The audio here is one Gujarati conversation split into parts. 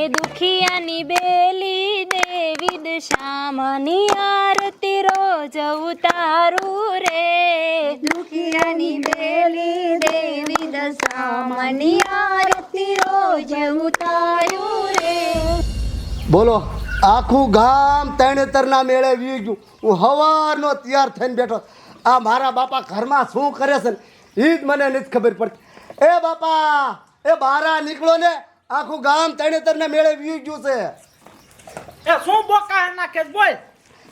હે દુખિયાની બેલી દેવી દશામની આરતી રોજ ઉતારું રે. દુખિયાની બેલી દેવી દશામની આરતી રોજ ઉતારું રે. બોલો આખું ગામ તરણેતરના મેળે વી ગયું હું હવારનો તૈયાર થઈને બેઠો આ મારા બાપા ઘરમાં શું કરે છે ને એ જ મને નથી ખબર પડતી. એ બાપા એ બારા નીકળો ને. આખું ગામ તરણેતરના મેળે વી ગયું છે. એ શું બોકા નાખે છે બોલ.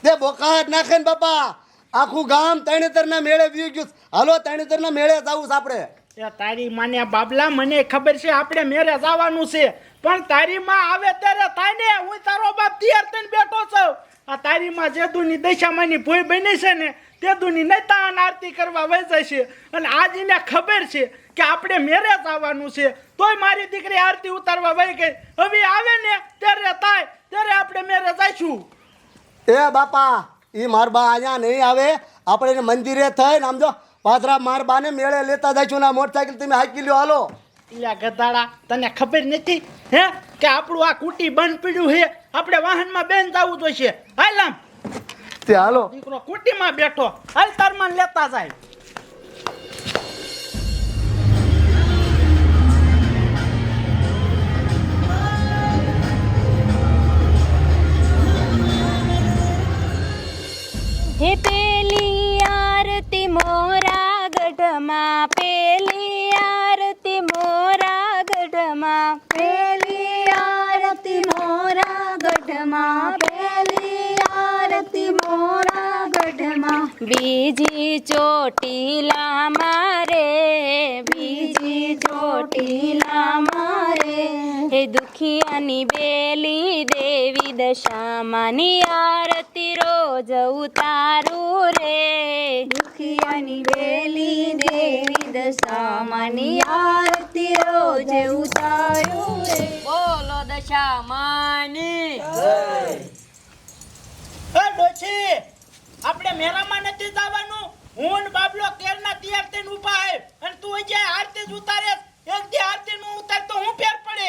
તે બોકાટ નાખે ને બાપા આખું ગામ તરણેતરના મેળે વી ગયું. હાલો તરણેતરના મેળે જાવું છે આપણે. એ તારી માને બાબલા મને ખબર છે આપણે મેરે જવાનું છે. પણ તારી માં આવે ત્યારે થાય ને હું તારો બાપ તૈયાર થઈને બેઠો છું. આ તારી માં જેદુની દશામાંની ભૂઈ બની છે ને તે દુની નૈતાન આરતી કરવા વહી છે. અને આજ એને ખબર છે કે આપણે મેરે જવાનું છે. તોય મારી દીકરી આરતી ઉતારવા વહી ગઈ. હવે આવે ને ત્યારે થાય ત્યારે આપણે મેરે જઈશું. એ બાપા એ માર બા અહીંયા નહીં આવે. આપણે મંદિરે થઈને આમ જો પાદરા માર બાને મેળે લેતા જઈશું ને મોટરસાઇકલ તમે હાકી લ્યો હાલો. ઇલા ગધાડા તને ખબર નથી હે કે આપણું આ કુટી બંધ પડ્યું છે? આપણે વાહનમાં બેન જવું જોઈશે. હાલ આમ. તે હાલો. દીકરો કુટીમાં બેઠો. હાલ તારમાં લેતા જાય. બીજી ચોટીલા મારે બીજી ચોટીલા મારે. હે દુખિયાની બેલી દેવી દશામાની આરતી રોજ ઉતારું રે. દુખિયાની બેલી દેવી દશામાની આરતી રોજ ઉતારું રે. બોલો દશામાની. એ ડોછી આપણે મેરામાં નથી જવાનું. હું ને બાબલો કેરના તૈયાર થઈને ઊભા હે. અને તું હજી આરતી જ ઉતારે એક દી આરતી નું ઉતાર તો હું ફેર પડે?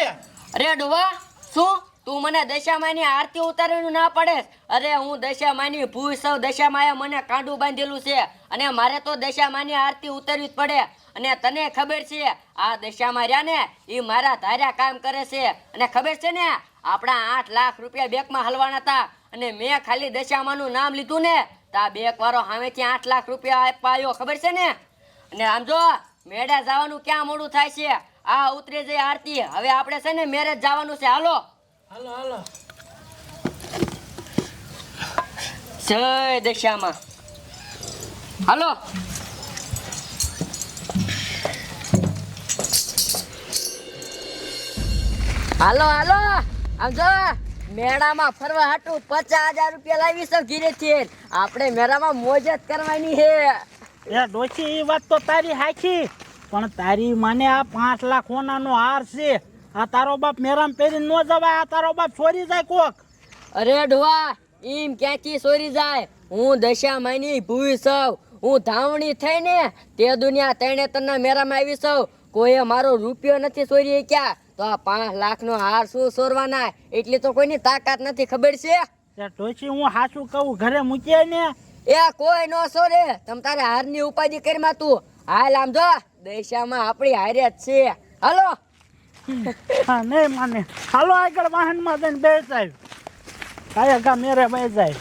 અરે ડોવા, શું? તું મને દશામાની આરતી ઉતારવાનું ના પડે અરે હું દશામાની ભૂ દશામાએ મને કાંડું બાંધેલું છે. અને મારે તો દશામાની આરતી ઉતારવી જ પડે. અને તને ખબર છે, આ દશામાં રહ્યા ને એ મારા ધાર્યા કામ કરે છે. અને ખબર છે ને, આપણા આઠ લાખ રૂપિયા બેંકમાં હલવાના હતા. અને મેં ખાલી દશામાનું નામ લીધું ને તો બેક વાળો સામેથી આઠ લાખ રૂપિયા આપ્યો ખબર છે ને? અને આમ જો મેળા જવાનું ક્યાં મોડું થાય છે? આ ઉતરી જઈ આરતી. હવે આપણે છે ને મેરેજ જવાનું છે. હાલો. હાલો હાલો. જય દશામાં હાલો. હાલો હાલો. આમ જો મેળામાં ફરવા હાટું પચાસ હજાર રૂપિયા લાવી સૌ છે આપણે મેળામાં મોજ જ કરવાની હે એ ડોશી એ વાત તો તારી હાખી પણ તારી માને આ પાંચ લાખ સોનાનો હાર છે. આ તારો બાપ મેરામ પહેરીને ન જવાય આ તારો બાપ ચોરી જાય કોક. અરે ડોવા એમ ક્યાંથી સોરી જાય? હું દશા માની ભૂવી સૌ. હું ધાવણી થઈને તે દુનિયા તેણે તને મેરામાં આવી સૌ. કોઈએ મારો રૂપિયો નથી ચોરી ક્યાં? તો આ પાંચ લાખનો હાર શું સોરવાના એટલી તો કોઈની તાકાત નથી ખબર છે? ડોશી હું હાસું કહું ઘરે મૂકીએ ને? એ કોઈ નો સોરે તમ તારે હારની ઉપાધિ કરીમાં તું. હાલ આમ જો દેશામાં આપણી હારે જ છે. હાલો. હા નહીં માને. હાલો આગળ વાહનમાં જઈને બેસાય. કાયા ગા મેરે બેસાય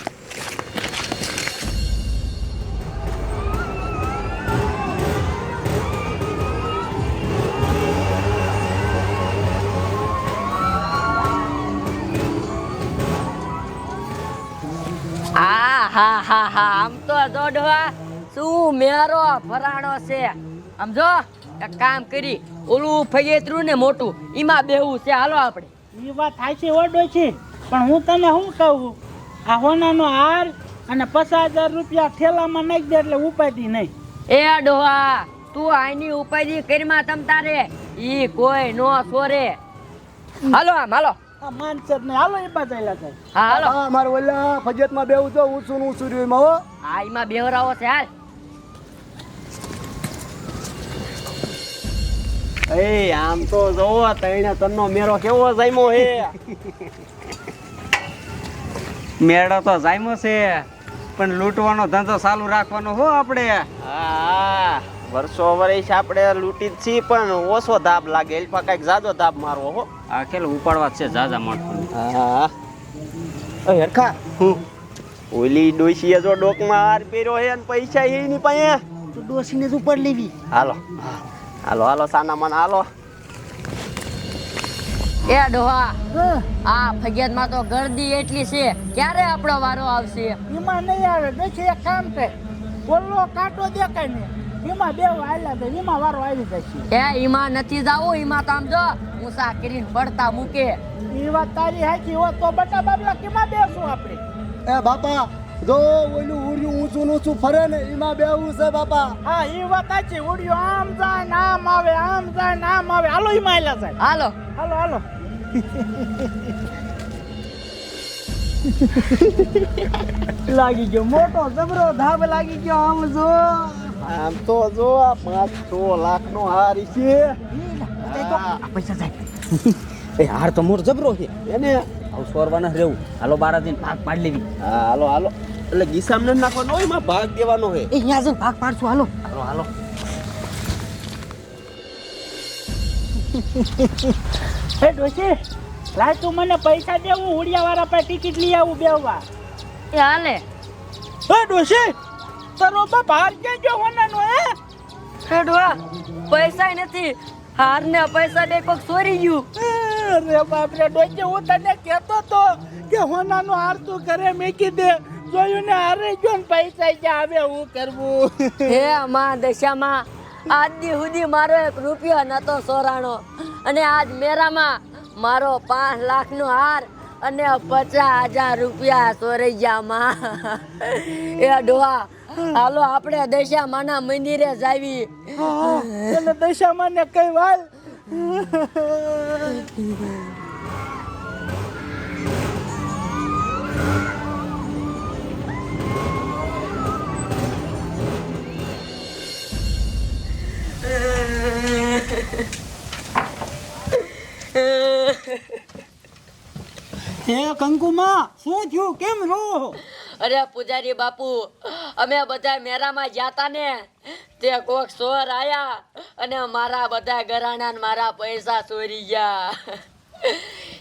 તો શું મેરો ભરાણો છે? સમજો? એક કામ કરી ઓલું ફગેતરું ને મોટું એમાં બેહવું છે. હાલો આપણે. એ વાત હાચી ઓડો છે પણ હું તને શું કહું? આ હોનાનો હાર અને પચાસ હજાર રૂપિયા થેલામાં નાખી દે એટલે ઉપાધી નહીં. એ ડોહા તું આની ઉપાધી કરીમાં તમ તારે? ઈ કોઈ નો સોરે. હાલો આમ હાલો. માનસર ને હાલો એ બાજુ જાય હા હાલો. હા મારે ઓલા ફજિયતમાં બેવું તો ઊંચું ઊંચું રહ્યું એમાં હો. હા એમાં બેહરાવો છે હાલ. એ આમ તો જોવો તઈને તનનો મેરો કેવો જામ્યો હે મેળો તો જામ્યો છે પણ લૂંટવાનો ધંધો ચાલુ રાખવાનો હો આપણે. હા. વર્ષો વર્ષ આપણે લૂંટી જ છીએ પણ ઓછો ધાબ લાગે. એલ્ફા કંઈક જાજો ધાબ મારવો હો. આ ખેલ ઉપાડવા છે જાજા માણસો હા. હરખા. હું. ઓલી ડોશીએ જો ડોકમાં હાર પહેર્યો હે ને પૈસા હે ની પાસે. તો ડોસીને જ ઉપર લેવી. હાલો. હાલો હાલો સાના મન હાલો. એ ડોહા આ ફરિયાદમાં તો ગરદી એટલી છે. ક્યારે આપણો વારો આવશે? એમાં નહીં આવે. ડોશી એક કામ છે બોલો કાંટો દેખાય ને એમાં બે વાયલા જાય એમાં વારો આવી જશે. એ એમાં નથી જાવું એમાં તો આમ જો મુસાફરી કરીને પડતા મૂકે. એ વાત તારી હાચી હોત તો બટા બાબલા કેમાં બેસું આપણે? એ બાપા જો ઓલું ઉડ્યું ઊંચું ઊંચું ફરે ને એમાં બેવું છે બાપા. હા એ વાત સાચી ઉડ્યું આમ જાય ને આમ આવે આમ જાય ને આમ આવે. હાલો એમાં આયલા સાહેબ હાલો. હાલો હાલો. લાગી ગયો. મોટો જબરો ધાબ લાગી ગયો આમ જો. આમ તો જો આ પાંચસો લાખ નો હાર છે. પૈસા જાય એ હાર તો મોર જબરો છે. એને? આવું સોરવાના રહેવું. હાલો બારા દિન ભાગ પાડી લેવી. હા હાલો હાલો. એટલે ગીસામ ને નાખવાનો હોય એમાં ભાગ દેવાનો હે એ અહીંયા જઈને ભાગ પાડશું હાલો. હાલો હાલો. હે ડોશી લાય તું મને પૈસા દે હું ઉડિયા વાળા પાસે ટિકિટ લઈ આવું બેવવા એ હાલે. હે ડોશી તારો તો બહાર ગયો હોનાનો હે? ડોહા પૈસા નથી. હાર ને પૈસા દે કોક ચોરી ગયું. અરે બાપ રે ડોશી હું તને કહેતો તો કે હોનાનો હાર તું કરે મેકી દે. જોયું ને હારે ગયો ને પૈસા ક્યાં આવે હું કરવું? હે માં દશામાં આજ દી સુધી મારો એક રૂપિયો નતો સોરાણો. અને આજ મેરામાં મારો પાંચ લાખ નો હાર અને પચાસ હજાર રૂપિયા સોરી ગયા માં. એ ડોહા હાલો આપણે દશામાના મંદિરે જાવી. એટલે દશામાં ને કઈ વાલ? હે કંકુમા શું થયું? કેમ રો? અરે પૂજારી બાપુ, અમે બધા મેરામાં જાતા ને, તે કોક સોર આયા અને મારા બધા ઘરાણા મારા પૈસા ચોરી ગયા.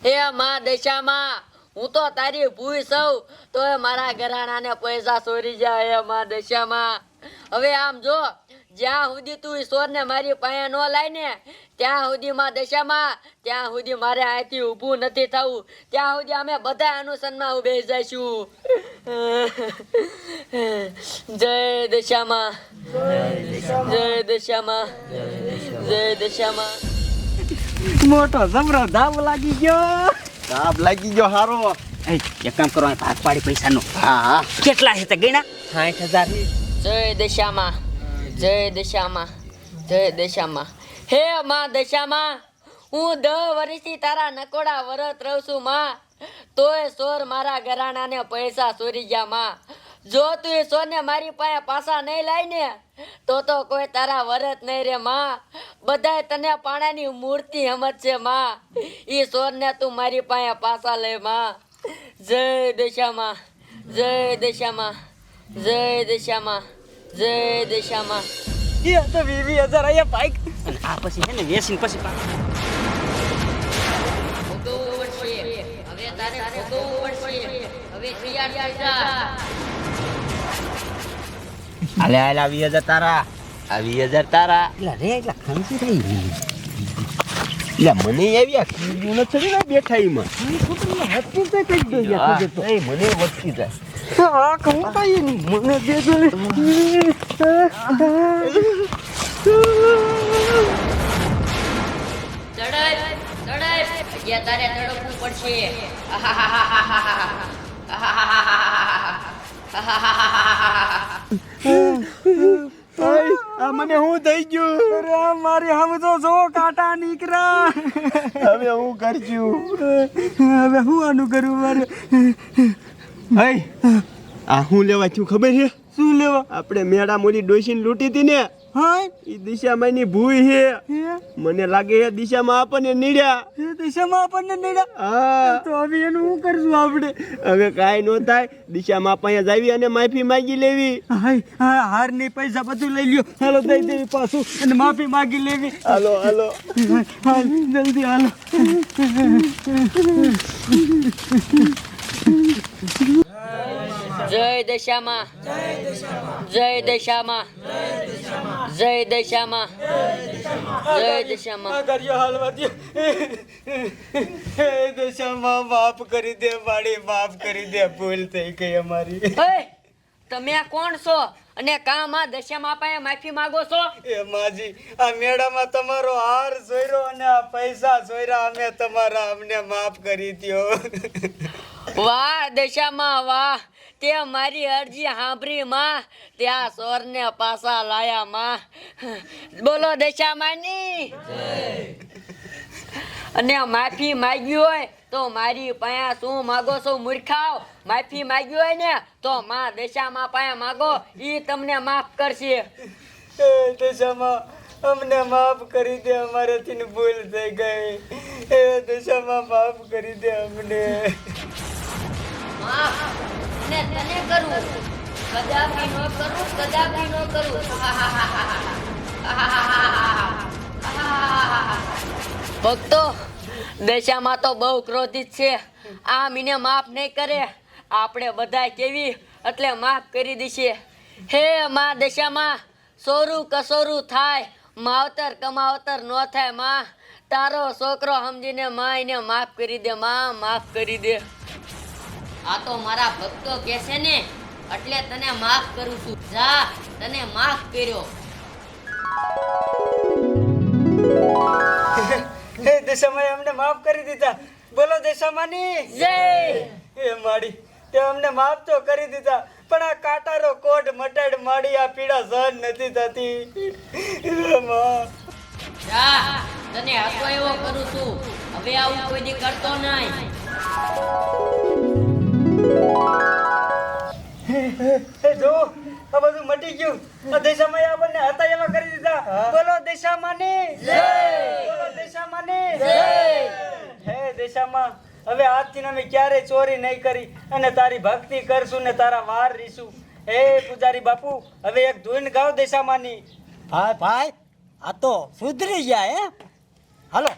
હે માં દશામાં, હું તો તારી ભૂઈ સૌ, તો મારા ઘરાણા ને પૈસા ચોરી ગયા હે માં દશામાં. હવે આમ જો, જ્યાં સુધી તું ઈશ્વર ને મારી પાસે ન લાય ને, ત્યાં સુધી માં દશામાં, ત્યાં સુધી મારે અહીંથી ઊભું નથી થવું. ત્યાં સુધી અમે બધા અનુસરણમાં ઉભે જઈશું જય દશામાં. જય દશામાં. જય દશામાં. મોટો જમરો ધાબ લાગી ગયો. ધાબ લાગી ગયો હારો. એ એક કામ કરો ભાગ પાડી પૈસાનો. હા હા. કેટલા છે તે ગણા સાઠ હજાર. જય દશામાં. જય દશામાં. જય દશામાં. હે માં દશામાં હું દહ વર્ષથી તારા નકોડા વરત રહું છું માં. તોય સોર મારા ઘરાણાને પૈસા ચોરી ગયા માં. જો તું એ સોરને મારી પાસે પાછા નહીં લાય ને તો તો કોઈ તારા વરત નહીં રે માં. બધાય તને પાણાની મૂર્તિ છે માં. એ સોરને તું મારી પાસે પાછા લે માં. જય દશામાં જય દશામાં જય દશામાં જય દશામાં. એ તો વીસ હજાર અહીંયા બાઈક આ પછી હે ને વેસીને પછી પાછા. તારે ભોગવવું પડશે. હવે તૈયાર થઈ જા. હાલે હાલે આવી હજાર તારા. આવી હજાર તારા. એટલે રે એટલે ખાંસી થઈ એટલે મને આવી આ કીધું નથી ને બેઠા એમાં. હા, એ મને વધતી જાય ચડાય ચડાય તારે તડપવું પડશે. આ મને હું થઈ ગયું? અરે મારી હવે તો જો કાંટા નીકળ્યા. હવે હું કરશું હવે હું આનું કરું મારે? ભાઈ આ હું લેવા છું ખબર છે? શું લેવા? આપણે મેળા મોલી ડોસીને લૂંટી હતી ને? હા એ દિશામાં એની ભૂઈ છે. મને લાગે એ દિશામાં આપણને નીડ્યા. એ દિશામાં આપણને નીડ્યા? હા. તો હવે એનું શું કરશું આપણે? હવે કાંઈ ન થાય. દિશામાં આપણે જાવી અને માફી માંગી લેવી. હાય હા હારની પૈસા બધું લઈ લ્યો. હાલો દઈ દેવી પાછું અને માફી માગી લેવી. હાલો હાલો. હાલ જલ્દી હાલો. જય દશામાં. જય દશામાં. જય દશામાં. જય દશામાં. કર્યો હાલવા હે દશામાં માફ કરી દે વાળી માફ કરી દે ભૂલ થઈ ગઈ અમારી. તમે આ કોણ છો અને કામ આ દશામાં પાસે માફી માંગો છો? એ માજી આ મેળામાં તમારો હાર સોયરો અને આ પૈસા સોયરા અમે તમારા અમને માફ કરી દ્યો. વાહ, દશામાં વાહ. તે મારી અરજી સાંભળી, માં. ત્યાં સોરને પાછા લાયા, માં. બોલો, દશામાની. અને માફી માગ્યું હોય તો મારી પાયા શું માગો છો, મૂર્ખાઓ? માફી માગ્યું હોય ને તો માં દશામાં પાયા માગો એ તમને માફ કરશે. દશામાં, અમને માફ કરી દે, અમારાથી ભૂલ થઈ ગઈ. એ દશામાં માફ કરી દે અમને. માફ તને કરું. કદાપી ન કરું, કદાપી ન કરું. ભક્તો, દશામાં તો બહુ ક્રોધિત છે. આ મીને માફ નહીં કરે. આપણે બધા કેવી? એટલે માફ કરી દઈશે હે માં દશામાં, સોરું કસોરું થાય. માવતર કમાવતર ન થાય, માં. તારો છોકરો સમજીને માં એને માફ કરી દે, માં, માફ કરી દે. આ તો મારા ભક્તો કહેશે ને એટલે તને માફ કરું છું. જા તને માફ કર્યો. હે દશામાએ અમને માફ કરી દીધા. બોલો દશામાની જય! એ માડી તે અમને માફ તો કરી દીધા પણ આ કાટારો કોટ મટાડ માડી આ પીડા સહન નથી થતી. જા તને હસો એવો કરું છું. હવે આવું કોઈ દી કરતો નહીં. જો આ બધું મટી ગયું. આ દેશામાં આપણને હતા એવા કરી દીધા. બોલો દશામાની. જય. બોલો દશામાની. જય. હે દેશામાં. હવે આજથી અમે ક્યારેય ચોરી નહીં કરી અને તારી ભક્તિ કરશું ને તારા વાર રીશું. હે પૂજારી બાપુ હવે એક ધૂન ગાવ દશામાની. ભાઈ ભાઈ આ તો સુધરી ગયા હે? હાલો.